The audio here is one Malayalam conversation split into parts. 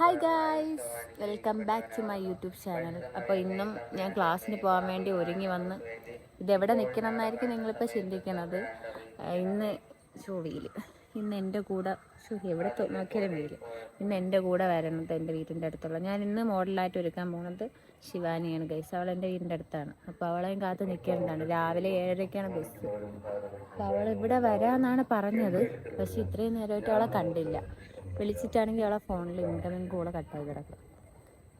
Hi guys welcome back to my YouTube channel അപ്പോൾ ഇന്നും ഞാൻ ക്ലാസ്സിന് പോകാൻ വേണ്ടി ഒരുങ്ങി വന്ന് ഇതെവിടെ നിൽക്കണം എന്നായിരിക്കും നിങ്ങളിപ്പോൾ ചിന്തിക്കണത് ഇന്ന് ഷൂവിയിൽ ഇന്ന് എന്റെ കൂടെ ഷൂ എവിടെ നോക്കിയാലും വെയിൽ. ഇന്ന് എന്റെ കൂടെ വരണത് എന്റെ വീടിന്റെ അടുത്തുള്ള. ഞാൻ ഇന്ന് മോഡലായിട്ട് ഒരുക്കാൻ പോകുന്നത് ശിവാനിയാണ് ഗൈസ് അവൾ എന്റെ വീടിന്റെ അടുത്താണ്. അപ്പോൾ അവളെയും കാത്ത് നിൽക്കേണ്ടതാണ്. രാവിലെ ഏഴരയ്ക്കാണ് ബസ് അപ്പോൾ അവൾ ഇവിടെ വരാമെന്നാണ് പറഞ്ഞത്. പക്ഷേ ഇത്രയും നേരമായിട്ട് അവളെ കണ്ടില്ല. വിളിച്ചിട്ടാണെങ്കിൽ അവളെ ഫോണിൽ ഇൻകമിങ് കൂടെ കട്ടായി കിടക്കും.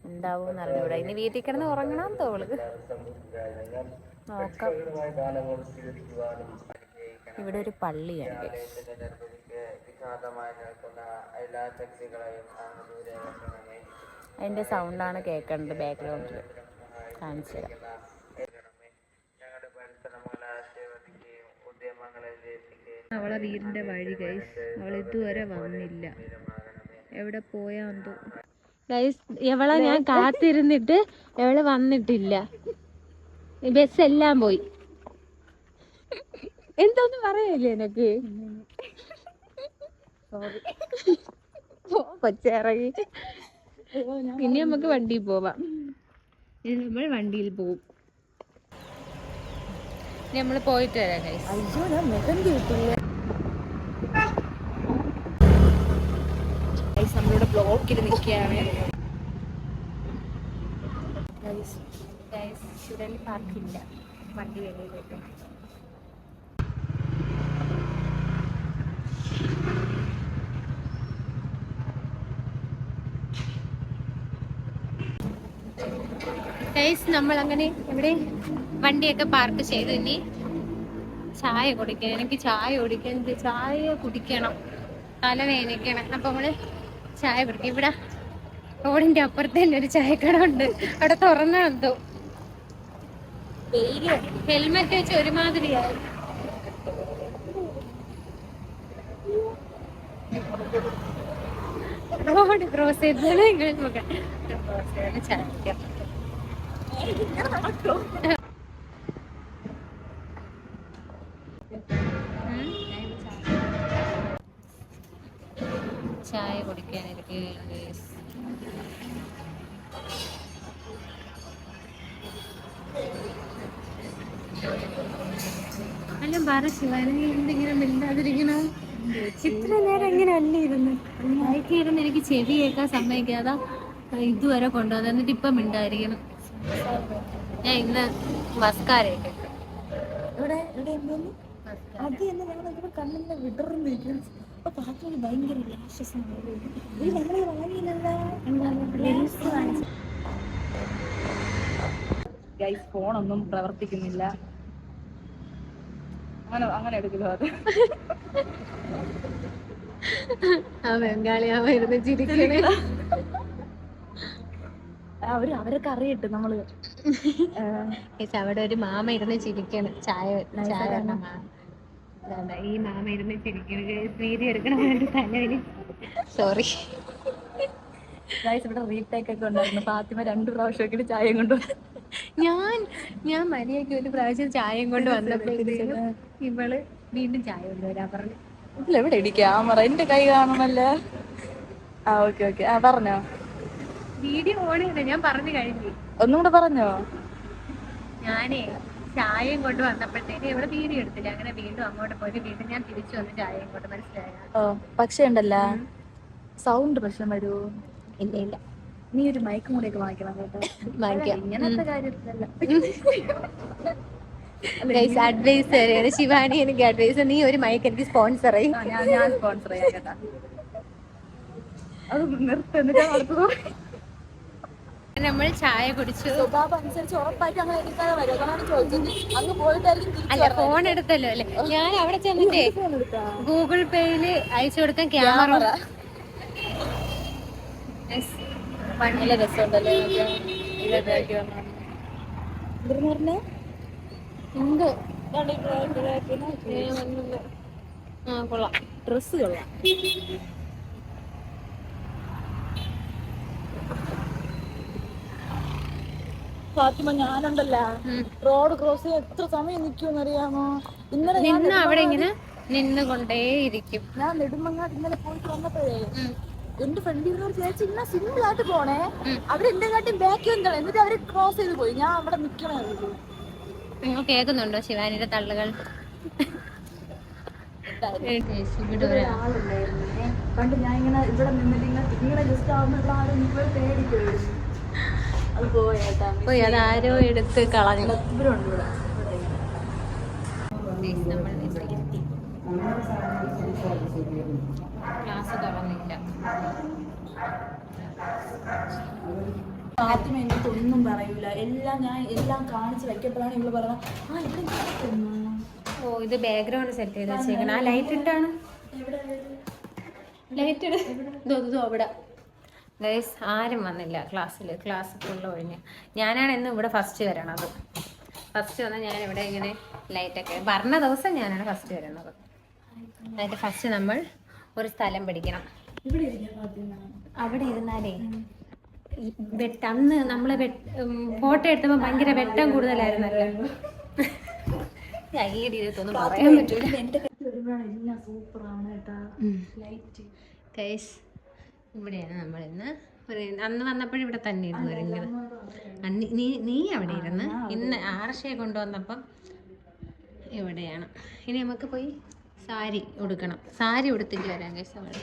എന്താവും അറിഞ്ഞൂടാ. ഇനി വീട്ടിൽ കിടന്ന് ഉറങ്ങണം തോൾ നോക്കാം. ഇവിടെ ഒരു പള്ളിയാണ്. അതിന്റെ സൗണ്ടാണ് കേൾക്കേണ്ടത് ബാക്ക്ഗ്രൗണ്ടിൽ കാണിച്ചു തരാം അവളെ വീടിന്റെ വഴി ഗൈസ് അവൾ ഇതുവരെ വന്നില്ല. എവിടെ പോയാന്തോ ഗൈസ് എവളെ ഞാൻ കാത്തിരുന്നിട്ട് എവൾ വന്നിട്ടില്ല. ബസ് എല്ലാം പോയി. എന്തോന്ന് പറയല്ലേ എനക്ക്? കൊച്ചിറങ്ങി ഇനി നമുക്ക് വണ്ടിയിൽ പോവാം. ഇനി നമ്മൾ വണ്ടിയിൽ പോവും. നമ്മൾ പോയിട്ട് വരാം ഗൈസ് അയ്യോ ഞാൻ മെഹന്തി കിട്ടില്ല ബ്ലോക്കിൽ നിൽക്കുകയാണ്. ചുരൽ പാർക്കില്ല. വണ്ടി വെളിയിലേക്ക് ഗൈസ് നമ്മൾ അങ്ങനെ ഇവിടെ വണ്ടിയൊക്കെ പാർക്ക് ചെയ്തു. ഇനി ചായ കുടിക്കണം എനിക്ക് ചായ കുടിക്കാൻ ചായ കുടിക്കണം. തല വേദനിക്കണം. അപ്പൊ നമ്മൾ ചായ കുടിക്കും ഇവിടെ റോഡിന്റെ അപ്പുറത്ത് തന്നെ ഒരു ചായക്കട ഉണ്ട് അവിടെ തുറന്നെന്തോ ഹെൽമെറ്റ് വെച്ച് ഒരുമാതിരിയായി. റോഡ് ക്രോസ് ചെയ്തത് ക്രോസ് ചെയ്ത് ചായ. അല്ല പറ ശിവാനി എന്തിങ്ങനെ മിണ്ടാതിരിക്കണോ? ഇത്ര നേരം ഇങ്ങനെ അല്ല ഇരുന്ന്? ഇരുന്ന് എനിക്ക് ചെവി കേൾക്കാൻ സമ്മതിക്കാതെ ഇതുവരെ കൊണ്ടുവന്നു എന്നിട്ട് ഇപ്പം മിണ്ടാതിരിക്കണം. ഞാൻ ഇന്ന് മസ്കാരയൊക്കെ. ഇവിടെ ഇവിടെ എന്തോന്നു? അത് തന്നെ ഞങ്ങൾ ഇവിടെ വിടർന്നിരിക്കും അപ്പൊ പാത്രത്തിൽ ഭയങ്കര രാക്ഷസമാണ് ഇത് ഞങ്ങൾ വാങ്ങിയില്ലല്ലോ ഗൈസ് ഫോണൊന്നും പ്രവർത്തിക്കുന്നില്ല. അങ്ങനെ അങ്ങനെ എടുക്കലോ അത്? ആ ബംഗാളി അവ ഇരുന്ന് ചിരിക്കണേ. അവർ അവരൊക്കെ അറിയട്ടെ നമ്മൾ. അവിടെ ഒരു മാമ ഇരുന്ന് ചിരിക്കണം. ചായ ചായ തന്ന മാമ. ഈ മാമ ഇരുന്ന് ചിരിക്കണം. വീതി എടുക്കണ തലവിന് സോറി ഇവിടെ റീടേക്ക് ഒക്കെ ഉണ്ടായിരുന്നു. ഫാത്തിമ രണ്ട് പ്രാവശ്യമൊക്കെ ചായ കൊണ്ട് ഞാൻ ഞാൻ മര്യാദയ്ക്ക് ഒരു പ്രാവശ്യം ചായയും കൊണ്ട് വന്നപ്പോഴത്തേക്കും ഇവൾ വീണ്ടും ചായ കൊണ്ടുവരാൻ പറഞ്ഞു. ഇതിലെവിടെ ഇടി ക്യാമറ? എന്റെ കൈ കാണണല്ലേ ആ ഓക്കെ ഓക്കെ. ആ പറഞ്ഞോ. വീഡിയോ ഓൺ ചെയ്ത ഞാൻ പറഞ്ഞു കഴിഞ്ഞു. ഒന്നും കൂടെ പറഞ്ഞോ. ഞാനേ ചായയും കൊണ്ട് വന്നപ്പോഴത്തേക്ക് ഇവിടെ വീഡിയോ എടുത്തില്ല. അങ്ങനെ വീണ്ടും അങ്ങോട്ട് പോയിട്ട് വീണ്ടും ഞാൻ തിരിച്ചു വന്ന് ചായയും കൊണ്ട് മനസ്സിലായ. ഓ പക്ഷേ ഉണ്ടല്ല. സൗണ്ട് പ്രശ്നം വരൂ ഇല്ല ഇല്ല. നീ ഒരു മയക്കും കൂടെ ഒക്കെ വാങ്ങിക്കണം കേട്ടോ. വാങ്ങിക്കാം. ഇങ്ങനത്തെ കാര്യത്തിലല്ല. ഗൈസ് അഡ്വൈസ് ശിവാനി എനിക്ക് അഡ്വൈസ് നീ ഒരു മൈക്ക് എനിക്ക് സ്പോൺസർ ചെയ്യും. ആ, ഞാൻ ഞാൻ സ്പോൺസർ ചെയ്യാം കേട്ടാ. അത് നിർത്ത് എന്നിട്ട്. നമ്മൾ ചായ കുടിച്ചു. സ്വഭാവം അനുസരിച്ച് ഉറപ്പായിട്ട് അങ്ങനെ എടുക്കാതെ വരും. അതാണ് ചോദിച്ചത് അങ്ങ് പോയിട്ടായിരിക്കും തിരിച്ച് അല്ല ഫോൺ എടുത്തല്ലോ അല്ലെ? ഞാൻ അവിടെ ചെന്നിട്ടേ phone എടുത്താ. ഗൂഗിൾ പേയിൽ അയച്ചു കൊടുക്കാൻ ക്യാമറ നല്ല രസമുണ്ടല്ലേ? എന്ത്. ആ കൊള്ളാം. ഡ്രസ് കൊള്ളാം. ഫാത്തിമ ഞാനുണ്ടല്ല. റോഡ് ക്രോസ് ചെയ്യാൻ എത്ര സമയം നിൽക്കുമെന്ന് അറിയാമോ ഇന്നലെ നിന്ന് അവിടെ ഇങ്ങനെ നിന്നുകൊണ്ടേയിരിക്കും. ഞാൻ നെടുമങ്ങാട്ട് ഇന്നലെ പോയിട്ട് വന്നപ്പോഴേ. എന്റെ ഫ്രണ്ടിൽ വിചാരിച്ചു ഇന്ന സിമ്പിൾ ആയിട്ട് പോണേ. അവർ എന്റെ കാട്ടി ബാക്കി എന്താണ് എന്നിട്ട് അവർ ക്രോസ് ചെയ്ത് പോയി. ഞാൻ അവിടെ നിക്കണായിരുന്നു നിങ്ങൾ കേൾക്കുന്നുണ്ടോ ശിവാനിയുടെ തള്ളുകൾ? പണ്ട് ഞാൻ ഇങ്ങനെ ഇവിടെ നിന്നിട്ട് ഇങ്ങനെ ഇങ്ങനെ ജസ്റ്റ് ആവുമ്പോ ഇവിടെ ആരും ഇപ്പോൾ പേടിക്കുമായിരുന്നു അത് പോയേട്ടാ പോയി അതാരോ എടുത്ത് കളഞ്ഞു. ഇവരുണ്ട് ഇവിടെ. ഇവിടെ നമ്മൾ ക്ലാസ് തുറന്നില്ല ഫാത്തിമ എന്നിട്ട് ഒന്നും പറയൂല. എല്ലാം ഞാൻ എല്ലാം കാണിച്ച് വെക്കപ്പോഴാണ് ഇവൾ പറഞ്ഞത് ആ ഇവിടെ ഇങ്ങനെ തിന്നോ?" ഓ ഇത് ബാക്ക്ഗ്രൗണ്ട് സെറ്റ് ചെയ്ത് വെച്ചേക്കണം. ആ ലൈറ്റ് ഇട്ടാണ്. ലൈറ്റ് ഇതോ അവിടെ. ഗൈസ് ആരും വന്നില്ല ക്ലാസ്സിൽ ക്ലാസ് ഫുള്ള് ഒഴിഞ്ഞ്. ഞാനാണ് ഇന്ന് ഇവിടെ ഫസ്റ്റ് വരണത്. ഫസ്റ്റ് വന്നാൽ ഞാൻ ഇവിടെ ഇങ്ങനെ ലൈറ്റൊക്കെ പറഞ്ഞ ദിവസം ഞാനാണ് ഫസ്റ്റ് വരുന്നത് എന്നിട്ട് ഫസ്റ്റ് നമ്മൾ ഒരു സ്ഥലം പിടിക്കണം. അവിടെ ഇരുന്നാലേ. വെട്ട അന്ന് നമ്മളെ ഫോട്ടോ എടുത്തപ്പോ ഭയങ്കര വെട്ടം കൂടുതലായിരുന്നല്ലോ. പറയാൻ പറ്റൂല. സൂപ്പറാണ് കേട്ടാ. ലൈറ്റ് കൈസ് ഇവിടെയാണ് നമ്മൾ ഇന്ന് ഒരു അന്ന് വന്നപ്പോഴും ഇവിടെ തന്നെ ഇരുന്നു ഒരുങ്ങിയത്. നീ നീ അവിടെ ഇരുന്ന് ഇന്ന് ആർഷയെ കൊണ്ടുവന്നപ്പം ഇവിടെയാണ്. ഇനി നമുക്ക് പോയി സാരി ഉടുക്കണം. സാരി ഉടുത്തിട്ട് വരാം കേസ് അവിടെ.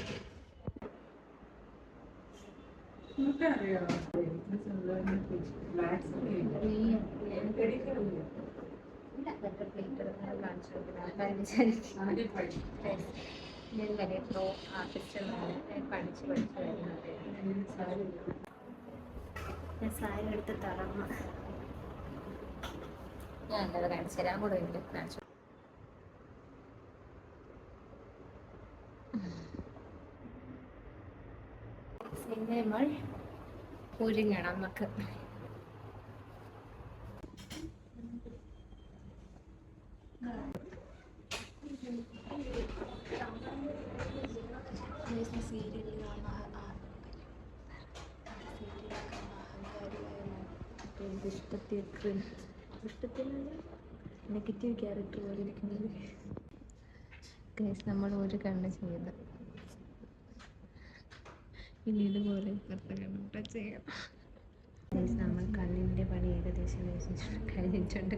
ഞാൻ വലിയ പ്രോ ആർട്ടിസ്റ്റാണ് പഠിച്ച് പഠിച്ച് വരുന്നത് ഞാൻ സാരി എടുത്ത് തളർന്നു ഞാൻ കാണിച്ചു തരാൻ കൂടെ കാണിച്ചു പിന്നെ നമ്മൾ ഒരുങ്ങണം നമുക്ക്. ഇഷ്ടത്തിൽ നെഗറ്റീവ് ക്യാരക്ടർ പോലെ ഇരിക്കുന്നത് നമ്മൾ ഒരു കണ്ണ് ചെയ്ത് ഇനി ഇതുപോലെ ഇപ്പുറത്തെ ടച്ച് ചെയ്യാം നമ്മൾ കണ്ണിന്റെ പണി ഏകദേശം കഴിഞ്ഞിട്ടുണ്ട്.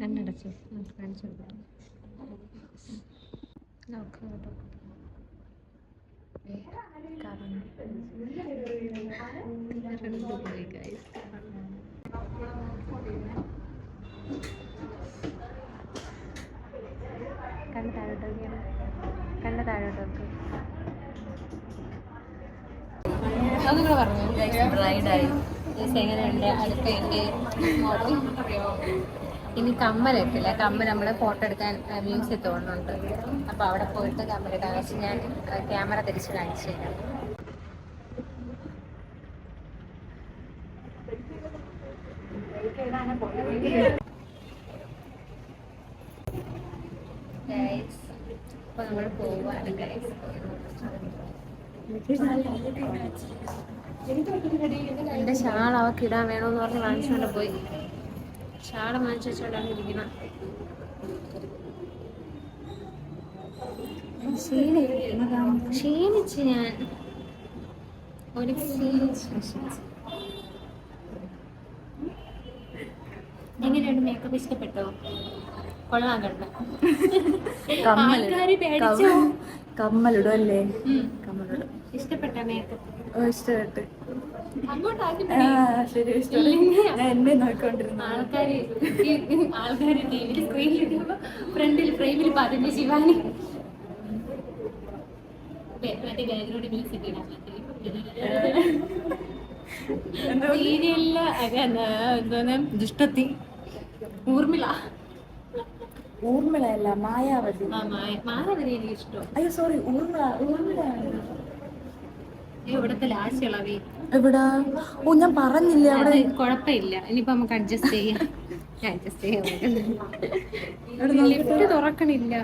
കണ്ണടച്ചു നോക്കാം. കേട്ടോ നോക്കിയാണ് കണ്ണ് താഴോട്ട് നോക്ക് അത് നിങ്ങൾ പറഞ്ഞു ബ്രൈഡായി ഇനി കമ്മലിട്ടില്ല കമ്മൽ നമ്മൾ ഫോട്ടോ എടുക്കാൻ മ്യൂസിയത്തിൽ തോന്നുന്നുണ്ട് അപ്പോൾ അവിടെ പോയിട്ട് കമ്മൽ കാണിച്ച് ഞാൻ ക്യാമറ തിരിച്ച് കാണിച്ചു തരാം ഗൈസ് അപ്പോൾ നമ്മൾ പോവാണ് ഗൈസ് എന്റെ ഷാൾ അവക്ക് ഇടാൻ വേണമെന്ന് പറഞ്ഞ് വാങ്ങിച്ചുകൊണ്ട് പോയി. ഷാൾ വാങ്ങിച്ചു വെച്ചോണ്ടാണ് ഇരിക്കണം. ക്ഷീണിച്ച് ഞാൻ. ഒരു ക്ഷീണിച്ച് എങ്ങനെയുണ്ട് മേക്കപ്പ് ഇഷ്ടപ്പെട്ടോ? കൊള്ളാൻ കണ്ട കമ്മലിടും. അല്ലേ. കമ്മലിടും. ഇഷ്ടപ്പെട്ട ശരി ഞാൻ എന്നെ നോക്കിക്കൊണ്ടിരുന്നു. ആൾക്കാര് ആൾക്കാര് ടി സ്ക്രീനിൽ ഫ്രണ്ടിൽ ഫ്രെയിമിൽ പതിഞ്ഞ് ശിവാനി. മറ്റേ ബാക്ക്ഗ്രൗണ്ട് മ്യൂസിക് ഇടാൻ സീരിയലിൽ എന്തോന്ന് ദുഷ്ടത്തി. ഊർമിള. അല്ല മായാവതി. മായാവതി എനിക്ക് ഇഷ്ടം. അയ്യോ സോറി ഊർമിള ഊർമിളയാണ്. ഇവിടുത്തെ ലാസ്റ്റ് ഇളവി. എവിടാ? ഓ ഞാൻ പറഞ്ഞില്ല അവിടെ? കുഴപ്പമില്ല. ഇനിയിപ്പോ നമുക്ക് അഡ്ജസ്റ്റ് ചെയ്യാം. അഡ്ജസ്റ്റ് ചെയ്യാം. ലിഫ്റ്റ് തുറക്കണില്ല.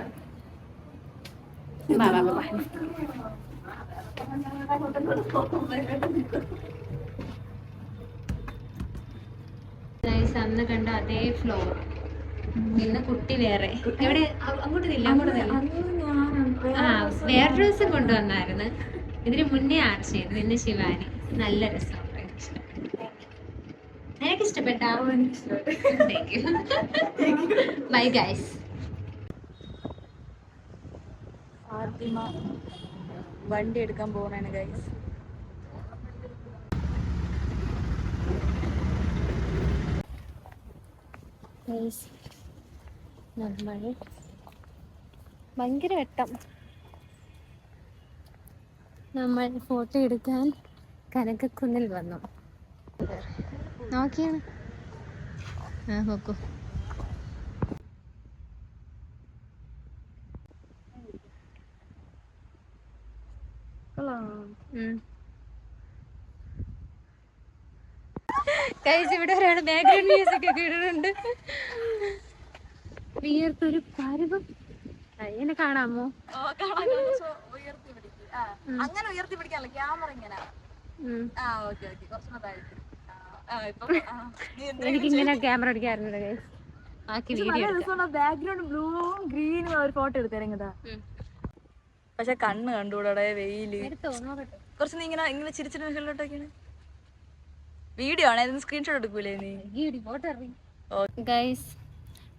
അന്ന് കണ്ട അതേ ഫ്ലോർ ഇന്ന് കുട്ടി വേറെ. എവിടെ? അങ്ങോട്ട് അങ്ങോട്ട് വേറെ ദിവസം കൊണ്ടുവന്നായിരുന്നു. ഇതിന് മുന്നേ ആർച്ച് ചെയ്തു. പിന്നെ ശിവാനി. നല്ല രസമുണ്ട് എനിക്ക് ഇഷ്ടപ്പെട്ടോ ബൈ ഗൈസ് ഫാത്തിമ വണ്ടി എടുക്കാൻ പോകണേണ് ഗൈസ് നമ്മൾ ഭയങ്കര വെട്ടം. നമ്മൾ ഫോട്ടോ എടുക്കാൻ കനകക്കുന്നിൽ വന്നു. നോക്കിയാണ്. ആ നോക്കൂ. കഴിച്ച് ബാക്ക്ഗ്രൗണ്ട് മ്യൂസിക് കാണാമോ? അങ്ങനെ ഉയർത്തി പിടിക്കാനല്ല ക്യാമറ ഇങ്ങനെ. ആ ഓക്കെ ഓക്കെ. കുറച്ചുകൂടെ താഴ്ത്തി എനിക്കിങ്ങനെ ക്യാമറ അടിക്കാറുണ്ട് ബാക്ക്ഗ്രൗണ്ട് ബ്ലൂവും ഗ്രീനും ഒരു ഫോട്ടോ എടുത്തേരങ്ങതാ പക്ഷെ കണ്ണ് കണ്ടുകൂടെ വെയിൽ. കുറച്ച് നീ ഇങ്ങനെ ഇങ്ങനെ ചിരിച്ചിട്ട് മുകളിലോട്ടൊക്കെയാണ് വീഡിയോ ആണ് സ്ക്രീൻഷോട്ട് എടുക്കൂലേ നീ? ഗൈസ്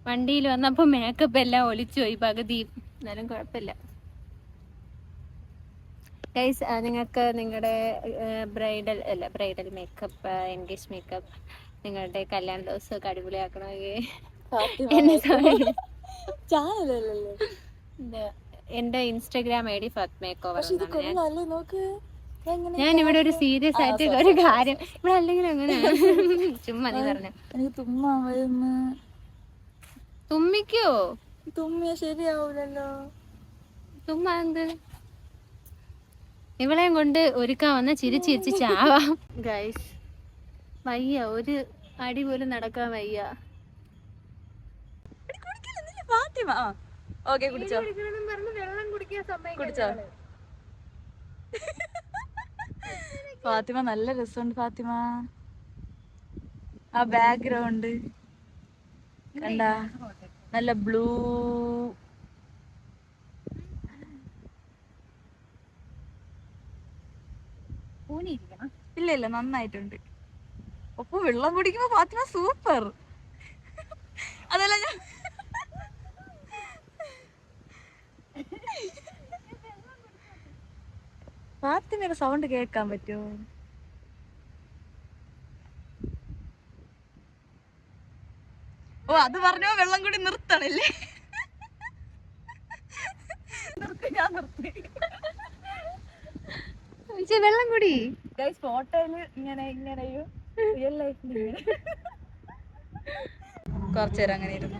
വണ്ടിയിൽ വന്നപ്പോ മേക്കപ്പ് എല്ലാം ഒലിച്ചു പോയി പകുതി. എന്നാലും കുഴപ്പമില്ല. ഗൈസ് നിങ്ങൾക്ക് നിങ്ങളുടെ ബ്രൈഡൽ അല്ല ബ്രൈഡൽ മേക്കപ്പ് എൻഗേജ് മേക്കപ്പ് നിങ്ങളുടെ കല്യാണ ദിവസമൊക്കെ അടിപൊളിയാക്കണമെങ്കിൽ എന്റെ ഇൻസ്റ്റാഗ്രാം ഐ ഡി ഫത്മേക്കോ ഞാൻ ഇവിടെ ഒരു സീരിയസ് ആയിട്ട് ഒരു കാര്യം. ഇവിടെ അല്ലെങ്കിൽ അങ്ങനെ ചുമ്മാ നീ പറഞ്ഞു. തുമ്മിക്കോ? തുമ്മിയ ശരിയാവൂലല്ലോ. തുമ്മാ എന്ത്? ഇവളെയും കൊണ്ട് ഒരുക്കാൻ വന്ന ചിരിച്ചിരിച്ച് ചിരിച്ച് ചാവാം. ഗൈസ് വയ്യ ഒരു അടി പോലും നടക്കാൻ വയ്യ. ഫാത്തിമ ആ ഓക്കെ കുടിച്ചോ വെള്ളം കുടിക്കാൻ കുടിച്ചോ. ഫാത്തിമ നല്ല രസമുണ്ട് ഫാത്തിമ. ആ ബാക്ക്ഗ്രൗണ്ട് കണ്ട? നല്ല ബ്ലൂ ഇല്ല നന്നായിട്ടുണ്ട്. ഒപ്പം വെള്ളം കുടിക്കുമ്പോ ഫാത്തിമ സൂപ്പർ. അതല്ല ഞാൻ ഫാത്തിമയുടെ സൗണ്ട് കേൾക്കാൻ പറ്റുമോ ഓ അത് പറഞ്ഞോ വെള്ളം കൂടി നിർത്തണല്ലേ? നിർത്തി ഞാൻ നിർത്തി. വെള്ളം കുടി. ഗൈസ് ഫോട്ടോയിൽ ഇങ്ങനെ ഇങ്ങനെയോ റിയൽ ലൈഫിൽ ഇങ്ങനെ. കുറച്ചേരം അങ്ങനെ ഇരുന്നു.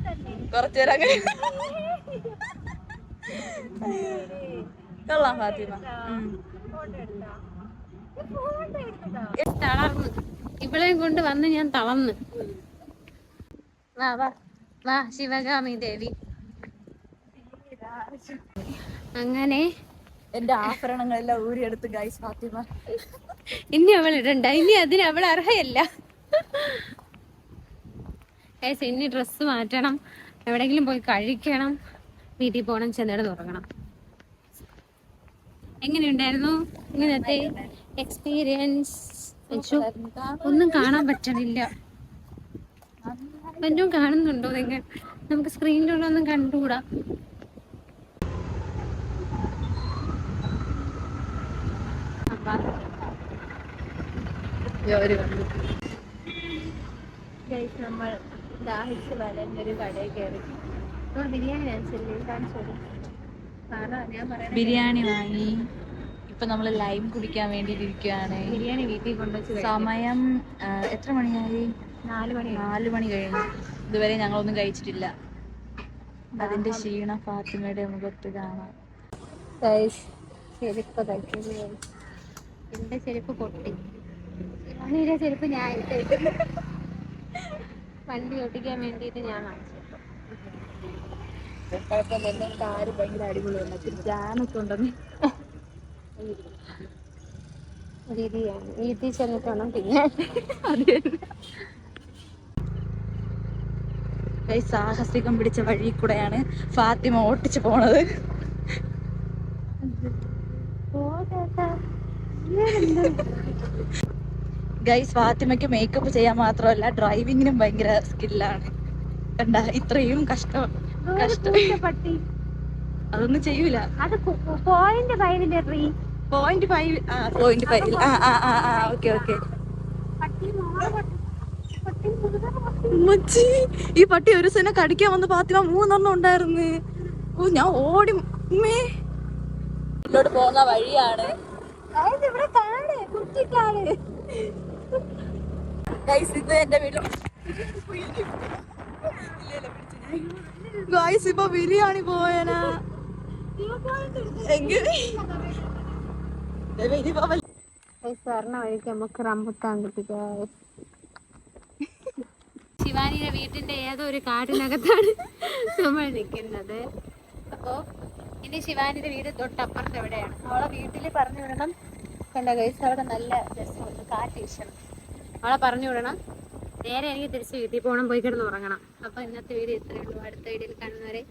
കുറച്ചേരം അങ്ങനെ. കൊള്ളാം ഫാത്തിമ. തളർന്ന് ഇവളെയും കൊണ്ട് വന്ന് ഞാൻ തളർന്ന്. വാ വാ. വാ ശിവഗാമി ദേവി. അങ്ങനെ എന്റെ ആഭരണങ്ങളെല്ലാം ഊരിയെടുത്ത് ഗൈസ് ഫാത്തിമ. ഇനി അവൾ ഇടണ്ട. ഇനി അതിന് അവൾ അർഹയല്ല. ഏസ് ഇനി ഡ്രസ്സ് മാറ്റണം. എവിടെങ്കിലും പോയി കഴിക്കണം. വീട്ടിൽ പോകണം ചെന്നിട്ട് തുറങ്ങണം എങ്ങനെയുണ്ടായിരുന്നു? ഇങ്ങനത്തെ എക്സ്പീരിയൻസ് ഒന്നും കാണാൻ പറ്റണില്ല. ഒന്നും കാണുന്നുണ്ടോ നിങ്ങൾ? നമുക്ക് സ്ക്രീനിലുള്ള സ്ക്രീനിലൊന്നും കണ്ടുകൂടാ. ജോലി കണ്ടു. നമ്മൾ ദാഹിച്ച് വലഞ്ഞൊരു കടയിൽ കയറി. നമ്മൾ ബിരിയാണി ഞാൻ ബിരിയാണി വാങ്ങി. ഇപ്പൊ നമ്മൾ ലൈം കുടിക്കാൻ വേണ്ടി ഇരിക്കുകയാണ് ബിരിയാണി വീട്ടിൽ കൊണ്ടുവച്ച് സമയം എത്ര മണിയായി? നാല് മണി നാല് മണി കഴിഞ്ഞു. ഇതുവരെ ഞങ്ങളൊന്നും കഴിച്ചിട്ടില്ല. അതിന്റെ ക്ഷീണ ഫാത്തിമയുടെ മുഖത്ത് കാണാം. ചെരുപ്പ് തയ്ക്കുന്നു എന്റെ ചെരുപ്പ് പൊട്ടി. അനിയുടെ ചെരുപ്പ് ഞാൻ ഇട്ടിട്ട് വണ്ടി ഓടിക്കാൻ വേണ്ടിയിട്ട് ഞാൻ രീതിയാണ് വീട്ടിൽ ചെന്നിട്ടാണോ പിന്നെ സാഹസികം പിടിച്ച വഴി കൂടെയാണ് ഫാത്തിമ ഓട്ടിച്ചു പോണത്. ഗൈസ് ഫാത്തിമയ്ക്ക് മേക്കപ്പ് ചെയ്യാൻ മാത്രമല്ല ഡ്രൈവിങ്ങിനും ഭയങ്കര സ്കില്ലാണ് കണ്ട ഇത്രയും കഷ്ടം കഷ്ടം. പട്ടി അതൊന്നും ചെയ്യൂല. അത് പോയിന്റ് ഫൈവിന്റെ ട്രീ പോയിന്റ് ഫൈവ് ആ പോയിന്റ് ഫൈവ് ആ ആ ആ ആ ഓക്കെ ഓക്കെ ഈ പട്ടി ഒരു സെന കടിക്കാൻ വന്ന് ഫാത്തിമ മൂന്നെണ്ണം ഉണ്ടായിരുന്നു. ഓ ഞാൻ ഓടി ഉമ്മേ. വീട്ടിലോട്ട് പോകുന്ന വഴിയാണ്. ഇവിടെ കാട് ഗൈസ് ഇത് എന്റെ വീട്ടിൽ ഗൈസ് ഇപ്പൊ ബിരിയാണി പോയനാ. പറഞ്ഞ വഴിക്ക് നമുക്ക് റംബുട്ടാൻ കിട്ടി guys. ശിവാനിയുടെ വീട്ടിന്റെ ഏതോ ഒരു കാടിനകത്താണ് നമ്മൾ നിൽക്കുന്നത്? അപ്പോ ഇനി ശിവാനിയുടെ വീട് തൊട്ടപ്പുറത്ത് എവിടെയാണ്? അവളെ വീട്ടിൽ പറഞ്ഞു വിടണം. കണ്ട കഴിച്ചവിടെ നല്ല രസമുണ്ട്. കാറ്റ് വീശണം. അവളെ പറഞ്ഞു വിടണം. നേരെ എനിക്ക് തിരിച്ച് വീട്ടിൽ പോകണം പോയി കിടന്ന് ഉറങ്ങണം. അപ്പൊ ഇന്നത്തെ വീഡിയോ ഇത്രയേ ഉള്ളൂ. അടുത്ത വീഡിയോയിൽ കാണുന്നവരെ